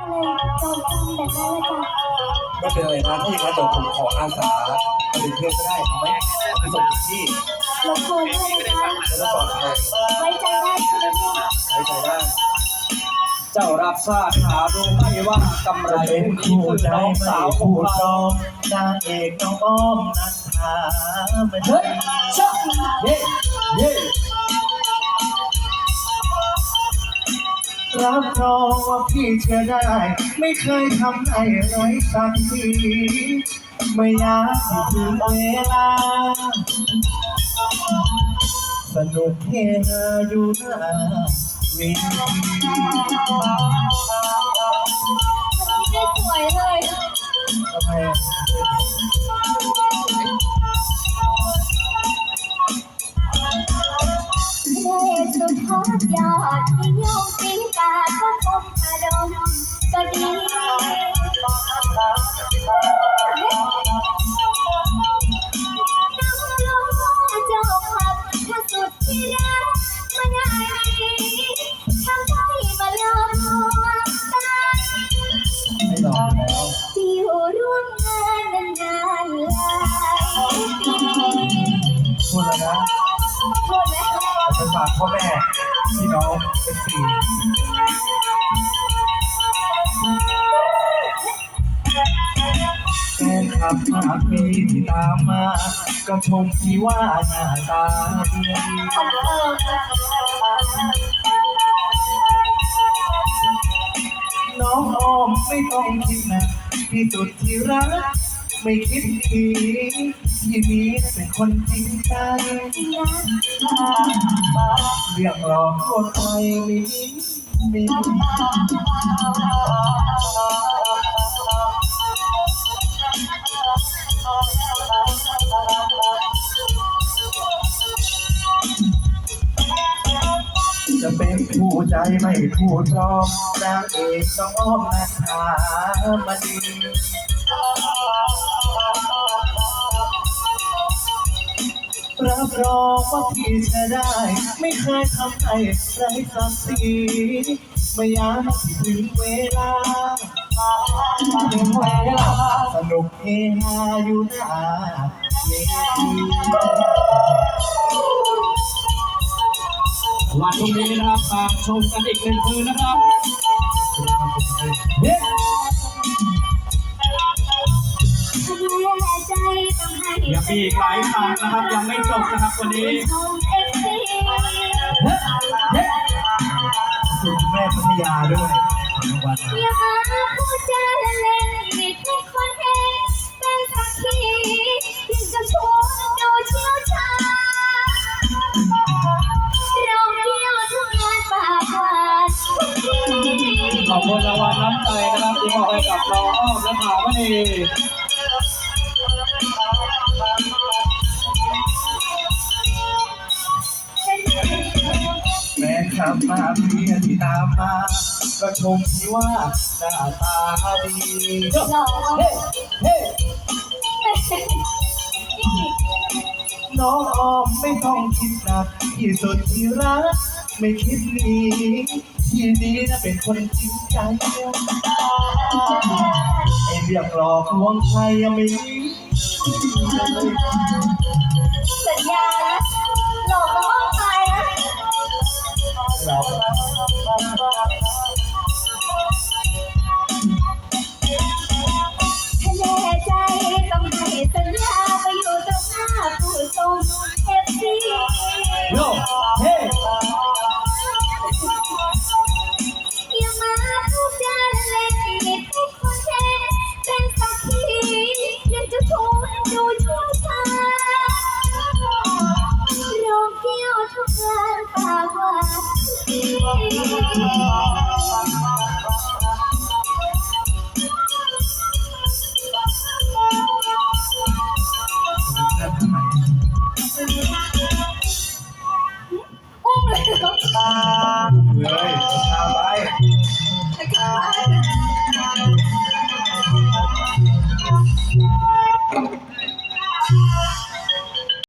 ไม่เป็นไรนะถ้าอย่างนั้นเดี๋ยวผมขออาสาเป็นเพื่อนก็ได้เอาไหมไปส่งถึงที่รบกวนด้วยนะคะจะได้ปลอดภัยไว้ใจได้ใช่ไหมเนี่ยไว้ใจได้เจ้ารับทราบหารู้ไหมว่ากำไรจะเป็นนี้คู่คือใจน้องไม่สาวของคู่เรารองนางเอกน้องอ้อมนัทธามันเฮ้ยชะเย่เย่ รับรองว่าพี่เชื่อได้ ไม่เคยทำให้ไรสักทีไม่อยากให้ถึงเวลา สนุกเฮฮาอยู่หน้าเวทีได้สวยเลยทำไมอะได้สุดทอดยอดที่ยง พูดแล้วนะโทษนะคะไปฝากพ่อแม่พี่น้องเป็นสี่ แฟนคลับมากมีที่ตามมา ก็ชมที่ว่าหน้าตาดีน้องออมไม่ต้องคิดนะที่สุดที่รัก ไม่คิดดีที่นี้เป็นคนจริงใจเรื่องหลอกลวงใครไม่มีไม่มี จะเป็นผู้ใจไม่พูดรองนางเอกต้องอ้อมนาคามาดี รับรองว่าพี่จะได้ ไม่เคยทำให้ไร้ศักดิ์ศรีไม่ยากให้ถึงเวลาถึงเวลาสนุกเฮฮาอยู่หน้าเวทีวันพรุ่งนี้นะครับฝากชมกันอีกหนึ่งคืนนะครับ มีอีกหลายทางนะครับยังไม่จบนะครับวันนี้สุดแม่พัทยาด้วยของรางวัลนะอย่ามาพูดจาเล่นไม่ใช่คนเองเป็นสักทีถึงจะชวนดูเชี่ยวชาญเราเที่ยวทุกงานปากหวานทุกทีขอบคุณรางวัลน้ำใจนะครับที่มอบให้กับน้องอ้อมและถาวนีแม่ คำมาเพียที่ตามมาก็ชมที่ว่าหน้าตาดีหล่อเฮ้เฮ้น้องออมไม่ต้องคิดหนักที่สุดที่รักไม่คิดหนีที่นี้นะเป็นคนจริงใจไอเรื่องหลอกลวงใครยังไม่มีสัญญานะ ห Thank you.